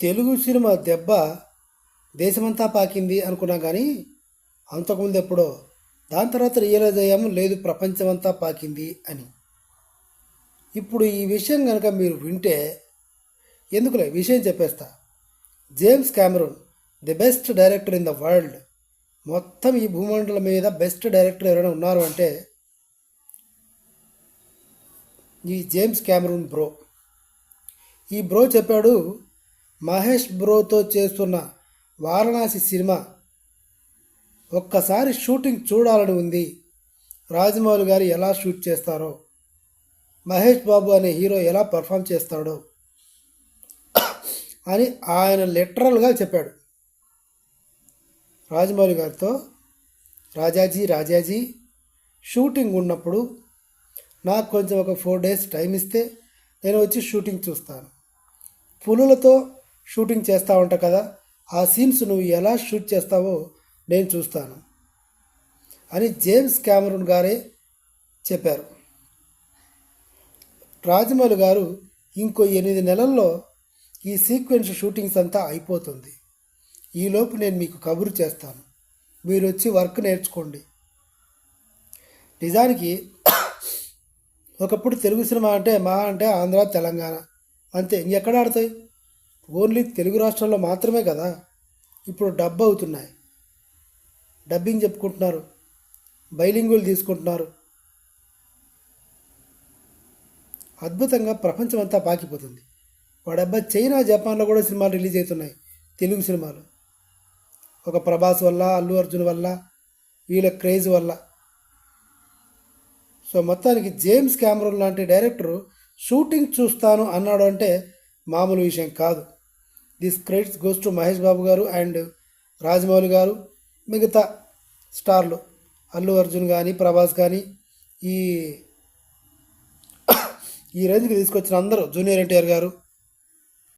Telugu cinema దెబ్బ దేశమంతా పాకింది అనుకున్నా కానీ అంతకుముందు ఎప్పుడో దాని తర్వాత రియలైజ్ అయ్యాము లేదు ప్రపంచమంతా పాకింది అని. ఇప్పుడు ఈ విషయం కనుక మీరు వింటే ఎందుకులే విషయం చెప్పేస్తా. James Cameron the best director in the world మొత్తం ఈ భూమండలం మీద బెస్ట్ డైరెక్టర్ ఎవరైనా ఉన్నారు అంటే ఈ జేమ్స్ క్యామరూన్ బ్రో. ఈ బ్రో చెప్పాడు మహేష్ బ్రోతో చేస్తున్న వారణాసి సినిమా ఒక్కసారి షూటింగ్ చూడాలని ఉంది. రాజమౌళి గారు ఎలా షూట్ చేస్తారో మహేష్ బాబు అనే హీరో ఎలా పర్ఫామ్ చేస్తాడో అని ఆయన లిటరల్గా చెప్పాడు. రాజమౌళి గారితో రాజాజీ రాజాజీ షూటింగ్ ఉన్నప్పుడు నాకు కొంచెం ఒక ఫోర్ డేస్ టైం ఇస్తే నేను వచ్చి షూటింగ్ చూస్తాను. పులులతో షూటింగ్ చేస్తూ ఉంటావు కదా ఆ సీన్స్ నువ్వు ఎలా షూట్ చేస్తావో నేను చూస్తాను అని జేమ్స్ క్యామరూన్ గారే చెప్పారు. రాజమౌళి గారు ఇంకో ఎనిమిది నెలల్లో ఈ సీక్వెన్స్ షూటింగ్స్ అంతా అయిపోతుంది. ఈలోపు నేను మీకు కబురు చేస్తాను. మీరు వచ్చి వర్క్ నేర్చుకోండి. నిజానికి ఒకప్పుడు తెలుగు సినిమా అంటే మహా అంటే ఆంధ్ర తెలంగాణ. అంతే ఇంకెక్కడ ఆడతాయి? ఓన్లీ తెలుగు రాష్ట్రాల్లో మాత్రమే కదా ఇప్పుడు డబ్బు అవుతున్నాయి. డబ్బింగ్ చెప్పుకుంటున్నారు. బైలింగులు తీసుకుంటున్నారు. అద్భుతంగా ప్రపంచం అంతా పాకిపోతుంది వాడబ్బా చైనా జపాన్లో కూడా సినిమాలు రిలీజ్ అవుతున్నాయి. తెలుగు సినిమాలు. ఒక ప్రభాస్ వల్ల అల్లు అర్జున్ వల్ల వీళ్ళ క్రేజ్ వల్ల. సో మొత్తానికి జేమ్స్ క్యామరూన్ లాంటి డైరెక్టరు షూటింగ్ చూస్తాను అన్నాడు అంటే మామూలు విషయం కాదు. This credits goes to Mahesh Babu garu and Rajamouli గారు. మిగతా స్టార్లు అల్లు అర్జున్ కానీ ప్రభాస్ కానీ ఈ ఈ రేంజ్కి తీసుకొచ్చిన అందరూ జూనియర్ ఎన్టీఆర్ గారు